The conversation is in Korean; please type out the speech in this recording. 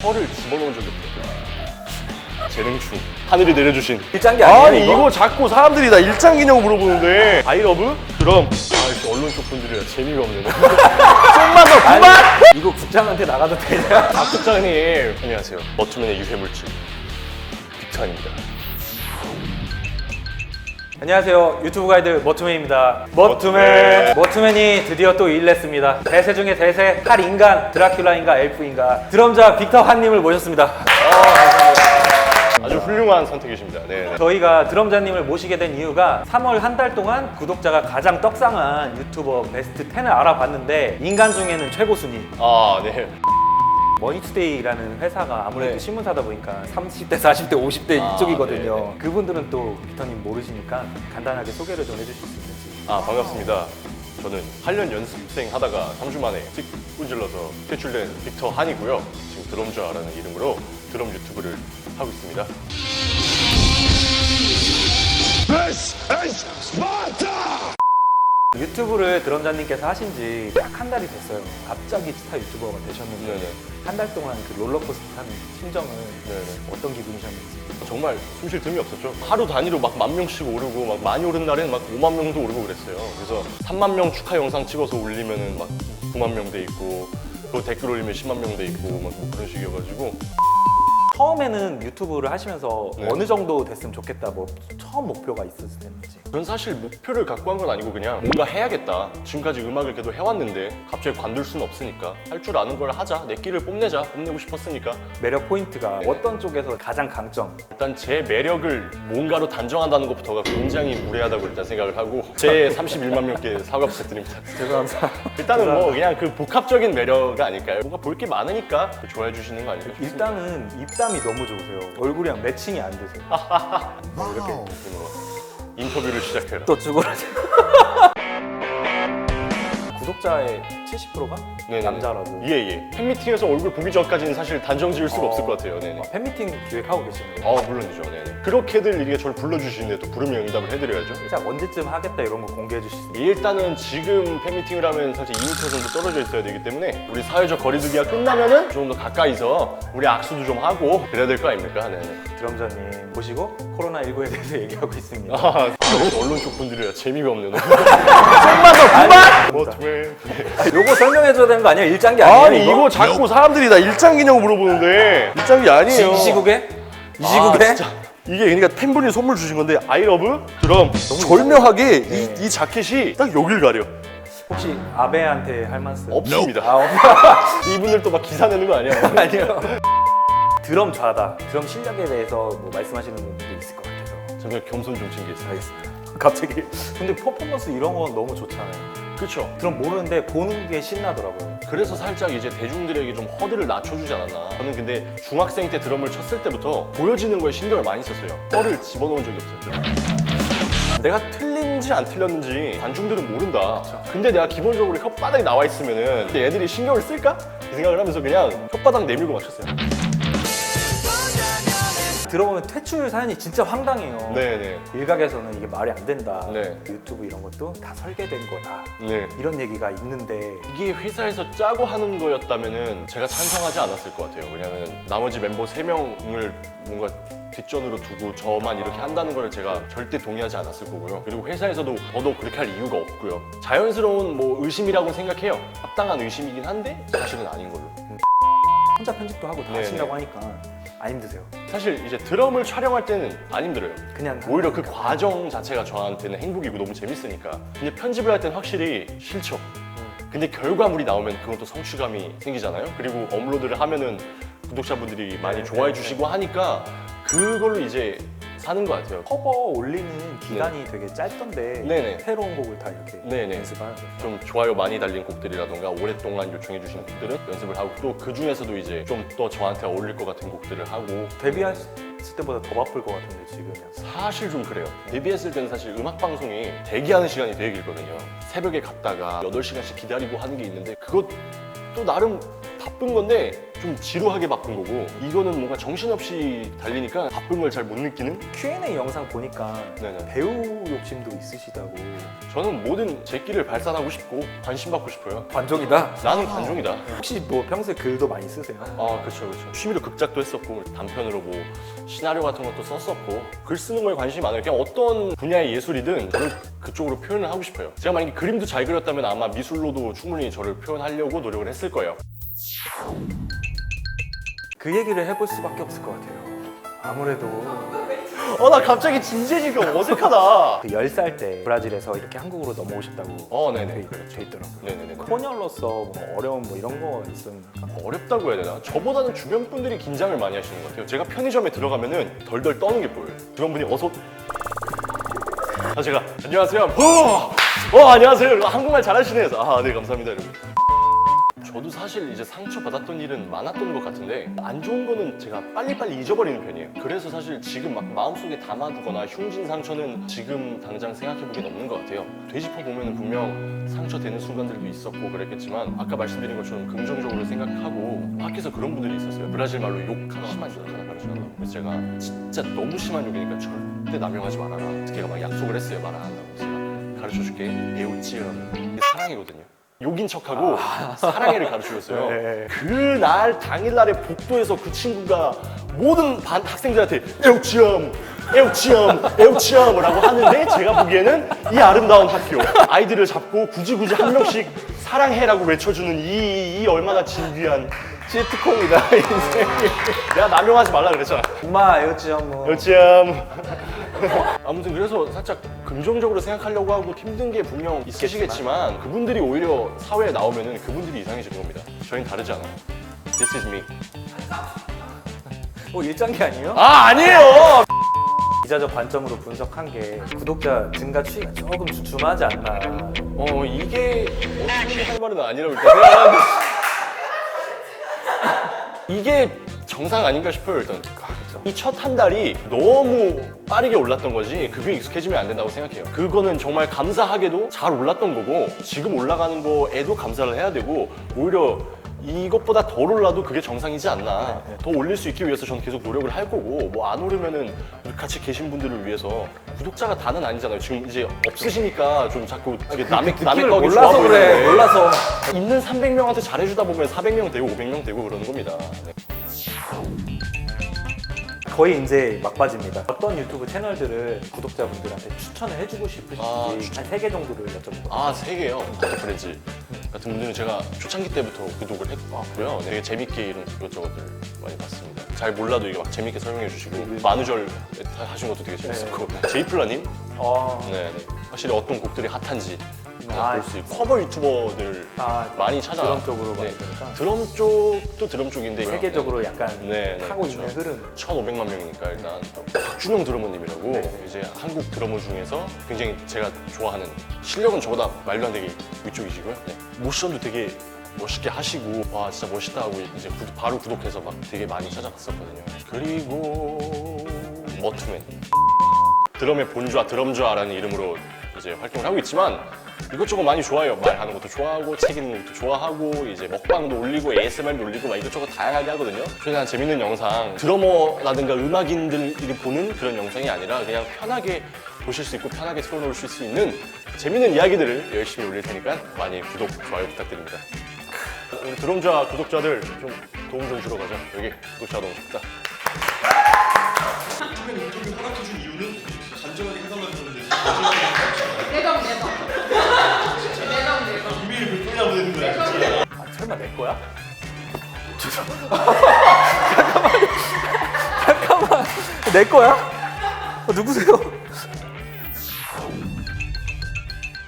혀를 집어넣은 적이 없어요. 재능충. 하늘이 내려주신. 일장기 아니에요 아니 이거? 이거 자꾸 사람들이 나 일장기냐고 물어보는데 아이러브? 그럼 아 역시 언론 쪽 분들이라 재미가 없네 좀만 더 아니, 그만! 이거 국장한테 나가도 되냐? 박 국장님 안녕하세요 버투맨의 유해물질 빅탄입니다 안녕하세요. 유튜브 가이드 머투맨입니다. 머투맨. 머투맨. 머투맨이 드디어 또 일냈습니다. 대세 중에 대세 탈인간 드라큘라인가 엘프인가. 드럼자 빅터 한님을 모셨습니다. 아주 훌륭한 선택이십니다. 네, 네. 저희가 드럼자님을 모시게 된 이유가 3월 한 달 동안 구독자가 가장 떡상한 유튜버 베스트 10을 알아봤는데 인간 중에는 최고 순위. 아 네. 머니투데이라는 회사가 아무래도 네. 신문사다 보니까 30대, 40대, 50대 아, 이쪽이거든요. 네, 네. 그분들은 또 빅터님 모르시니까 간단하게 소개를 좀 해주실 수 있는지. 아 반갑습니다 저는 8년 연습생 하다가 3주 만에 찍 꾼질러서 퇴출된 빅터 한이고요 지금 드럼좌라는 이름으로 드럼 유튜브를 하고 있습니다 This is Sparta! 유튜브를 드럼자님께서 하신 지 딱 한 달이 됐어요. 갑자기 스타 유튜버가 되셨는데 네네. 한 달 동안 그 롤러코스터한 심정은 네네. 어떤 기분이셨는지. 정말 숨 쉴 틈이 없었죠. 하루 단위로 막 만 명씩 오르고 막 많이 오른 날에는 막 5만 명도 오르고 그랬어요. 그래서 3만 명 축하 영상 찍어서 올리면은 막 9만 명 돼 있고 그 댓글 올리면 10만 명 돼 있고 막뭐 그런 식이어가지고 처음에는 유튜브를 하시면서 네. 어느 정도 됐으면 좋겠다. 뭐 처음 목표가 있으셨는지. 전 사실 목표를 갖고 한 건 아니고 그냥 뭔가 해야겠다. 지금까지 음악을 계속 해왔는데 갑자기 관둘 수는 없으니까 할 줄 아는 걸 하자. 내 끼를 뽐내자. 뽐내고 싶었으니까 매력 포인트가 네. 어떤 쪽에서 가장 강점? 일단 제 매력을 뭔가로 단정한다는 것부터가 굉장히 무례하다고 일단 생각을 하고 제 31만 명께 사과 부탁드립니다. 죄송합니다. 일단은 뭐 그냥 그 복합적인 매력 아닐까요? 뭔가 볼 게 많으니까 좋아해 주시는 거 아닐까? 싶습니다. 일단은 입 담이 너무 좋으세요. 얼굴이랑 매칭이 안 되세요. 이렇게 뭐 인터뷰를 시작해라. 또 죽어라지. 구독자의 70%가 네네네. 남자라고. 예 예. 팬미팅에서 얼굴 보기 전까지는 사실 단정 지을 수가 어. 없을 것 같아요. 네네. 아, 팬미팅 기획하고 계시는 거예요? 어 물론이죠. 네네. 그렇게들 이렇게 저를 불러주시는데 또 부르면 응답을 해드려야죠. 시작 언제쯤 하겠다 이런 거 공개해 주실 수 있어요? 일단은 지금 팬미팅을 하면 사실 2m 정도 떨어져 있어야 되기 때문에 우리 사회적 거리두기가 끝나면은 좀 더 가까이서 우리 악수도 좀 하고 그래야 될 거 아닙니까? 네네. 드럼자님 보시고 코로나19에 대해서 얘기하고 있습니다. 아, 역시 언론 쪽 분들이라 재미가 없네. 좀만 더 그만! 뭐, 왜? 요거 설명해 줘야 되는 거 아니에요? 일장기 아니에요? 아니 이거 자꾸 사람들이 나 일장기냐고 물어보는데 일장기 아니에요. 이 시국에? 이 아, 시국에? 이게 그러니까 팬분이 선물 주신 건데 아이러브 드럼 절묘하게 이, 이 자켓이 딱 여길 가려 혹시 아베한테 할 말씀? 없습니다. 아, 없 이분들 또 막 기사 내는 거 아니야? 아니요. 드럼 좌다. 드럼 실력에 대해서 뭐 말씀하시는 분들도 있을 것 같아서. 잠깐 겸손 좀 챙기세요. 알겠습니다. 갑자기. 근데 퍼포먼스 이런 건 너무 좋잖아요. 그렇죠. 드럼 모르는데 보는 게 신나더라고요. 그래서 살짝 이제 대중들에게 좀 허들을 낮춰주지 않았나. 저는 근데 중학생 때 드럼을 쳤을 때부터 보여지는 거에 신경을 많이 썼어요. 혀를 집어넣은 적이 없었죠. 내가 틀린지 안 틀렸는지 관중들은 모른다. 근데 내가 기본적으로 혓바닥이 나와 있으면은 얘들이 신경을 쓸까? 이 생각을 하면서 그냥 혓바닥 내밀고 맞췄어요. 들어보면 퇴출 사연이 진짜 황당해요. 네네. 일각에서는 이게 말이 안 된다. 네. 유튜브 이런 것도 다 설계된 거다. 네. 이런 얘기가 있는데 이게 회사에서 짜고 하는 거였다면은 제가 찬성하지 않았을 것 같아요. 왜냐면 나머지 멤버 3명을 뭔가 뒷전으로 두고 저만 이렇게 한다는 걸 제가 절대 동의하지 않았을 거고요. 그리고 회사에서도 더더욱 그렇게 할 이유가 없고요. 자연스러운 뭐 의심이라고 생각해요. 합당한 의심이긴 한데 사실은 아닌 걸로. 혼자 편집도 하고 다 네네. 하신다고 하니까 안 힘드세요. 사실 이제 드럼을 촬영할 때는 안 힘들어요. 그냥 오히려 그 과정 자체가 저한테는 행복이고 너무 재밌으니까. 근데 편집을 할 때는 확실히 싫죠. 근데 결과물이 나오면 그건 또 성취감이 생기잖아요. 그리고 업로드를 하면은 구독자분들이 많이 네, 좋아해 네, 주시고 하니까 그걸로 이제 사는 것 같아요. 커버 올리는 기간이 되게 짧던데 네네. 새로운 곡을 다 이렇게 네네. 연습하는 좀 좋아요 많이 달린 곡들이라던가 오랫동안 요청해 주신 곡들은 연습을 하고 또 그 중에서도 이제 좀 더 저한테 어울릴 것 같은 곡들을 하고 데뷔했을 때보다 더 바쁠 것 같은데 지금이야. 사실 좀 그래요. 데뷔했을 때는 사실 음악 방송이 대기하는 시간이 되게 길거든요. 새벽에 갔다가 8시간씩 기다리고 하는 게 있는데 그것 또 나름 바쁜 건데 좀 지루하게 바쁜 거고 이거는 뭔가 정신없이 달리니까 바쁜 걸 잘 못 느끼는? Q&A 영상 보니까 네네. 배우 욕심도 있으시다고. 저는 모든 제 끼를 발산하고 싶고 관심 받고 싶어요. 관종이다? 나는 관종이다. 혹시 뭐 평소에 글도 많이 쓰세요? 아 그렇죠 그렇죠 취미로 극작도 했었고 단편으로 뭐 시나리오 같은 것도 썼었고 글 쓰는 거에 관심이 많아요. 그냥 어떤 분야의 예술이든 저는 그쪽으로 표현을 하고 싶어요. 제가 만약에 그림도 잘 그렸다면 아마 미술로도 충분히 저를 표현하려고 노력을 했을 거예요 그 얘기를 해볼 수밖에 없을 것 같아요. 아무래도 어 나 갑자기 진지해지니까 어색하다 그 10살 때 브라질에서 이렇게 한국으로 넘어오셨다고 어 네네 돼 있더라고요. 네네네 혼혈로서 뭐 어려움 뭐 이런 거 있었나요? 어렵다고 해야 되나? 저보다는 주변 분들이 긴장을 많이 하시는 것 같아요. 제가 편의점에 들어가면은 덜덜 떠는 게 보여요. 주변 분이 어서 아 제가 안녕하세요. 어, 어 안녕하세요. 한국말 잘하시네요. 아네 감사합니다 여러분. 저도 사실 이제 상처 받았던 일은 많았던 것 같은데 안 좋은 거는 제가 빨리빨리 잊어버리는 편이에요. 그래서 사실 지금 막 마음속에 담아두거나 흉진 상처는 지금 당장 생각해보기엔 없는 것 같아요. 되짚어 보면 분명 상처되는 순간들도 있었고 그랬겠지만 아까 말씀드린 것처럼 긍정적으로 생각하고 밖에서 그런 분들이 있었어요. 브라질 말로 욕 하나 심한 욕 하나 가르쳐달라고. 그래서 제가 진짜 너무 심한 욕이니까 절대 남용하지 말아라. 걔가 막 약속을 했어요. 말 안 한다고. 제가 가르쳐줄게. 이게 사랑이거든요. 욕인 척하고 사랑해를 가르쳐줬어요. 네. 그날 당일날에 복도에서 그 친구가 모든 반 학생들한테 에우치엄, 에우치엄, 에우치엄이라고 하는데 제가 보기에는 이 아름다운 학교 아이들을 잡고 굳이 굳이 한 명씩 사랑해라고 외쳐주는 이, 이 얼마나 진귀한 시트콤이다 인생이. 내가 남용하지 말라 그랬잖아. 엄마 에어지엄 뭐 에우치엄. 아무튼 그래서 살짝 긍정적으로 생각하려고 하고 힘든 게 분명 있으시겠지만 그분들이 오히려 사회에 나오면은 그분들이 이상해지는 겁니다. 저희는 다르지 않아요. This is me. 뭐 일장기 아니에요? 아 아니에요. 기자적 관점으로 분석한 게 구독자 증가 추이가 조금 주춤하지 않나 어 이게 어떻게 할 말은 아니라고 일단 생각하는데 이게 정상 아닌가 싶어요 일단. 이 첫 한 달이 너무 빠르게 올랐던 거지 그게 익숙해지면 안 된다고 생각해요. 그거는 정말 감사하게도 잘 올랐던 거고 지금 올라가는 거에도 감사를 해야 되고 오히려 이것보다 덜 올라도 그게 정상이지 않나. 더 올릴 수 있기 위해서 저는 계속 노력을 할 거고 뭐 안 오르면은 같이 계신 분들을 위해서 구독자가 다는 아니잖아요. 지금 이제 없으시니까 좀 자꾸 이게 남의 남의 느낌을 떡이 몰라서 그래 몰라서 있는 300명한테 잘해주다 보면 400명 되고 500명 되고 그러는 겁니다. 네. 거의 이제 막바지입니다 어떤 유튜브 채널들을 구독자분들한테 추천을 해주고 싶으신지 아, 한 추천. 세개 정도를 여쭤볼게요 아, 세 개요. 프렌즈 같은 분들은 제가 초창기 때부터 구독을 했고요. 되게 재밌게 이런 이것저것들 많이 봤습니다. 잘 몰라도 이게 막 재밌게 설명해 주시고 만우절 하신 것도 되게 재밌었고 제이플라님 어, 네, 네. 확실히 어떤 곡들이 핫한지 아, 볼 수 있고 커버 유튜버들 아, 많이 찾아 드럼 쪽으로 많이 보니까. 드럼 쪽도 드럼 쪽인데 세계적으로 약간 네, 네, 타고 그렇죠. 있는 흐름 1,500만 명이니까 일단 박준영 드러머님이라고 네. 이제 한국 드러머 중에서 굉장히 제가 좋아하는 실력은 저보다 말도 안 되게 위쪽이시고요. 네. 모션도 되게 멋있게 하시고 와 진짜 멋있다 하고 이제 구- 바로 구독해서 막 되게 많이 찾아봤었거든요. 그리고 머투맨 드럼의 본좌 드럼좌라는 이름으로 이제 활동을 하고 있지만 이것저것 많이 좋아해요. 말하는 것도 좋아하고 책 읽는 것도 좋아하고 이제 먹방도 올리고 ASMR도 올리고 막 이것저것 다양하게 하거든요. 최대한 재밌는 영상 드러머라든가 음악인들이 보는 그런 영상이 아니라 그냥 편하게 보실 수 있고 편하게 틀어놓을 수 있는 재밌는 이야기들을 열심히 올릴 테니까 많이 구독, 좋아요 부탁드립니다. 우리 드럼좌 구독자들 좀 도움 좀 주러 가자. 여기 구독자 너무 적다. 내정 내정 내정 설마 내 거야? 잠깐만 잠깐만 내 거야? 어, 누구세요?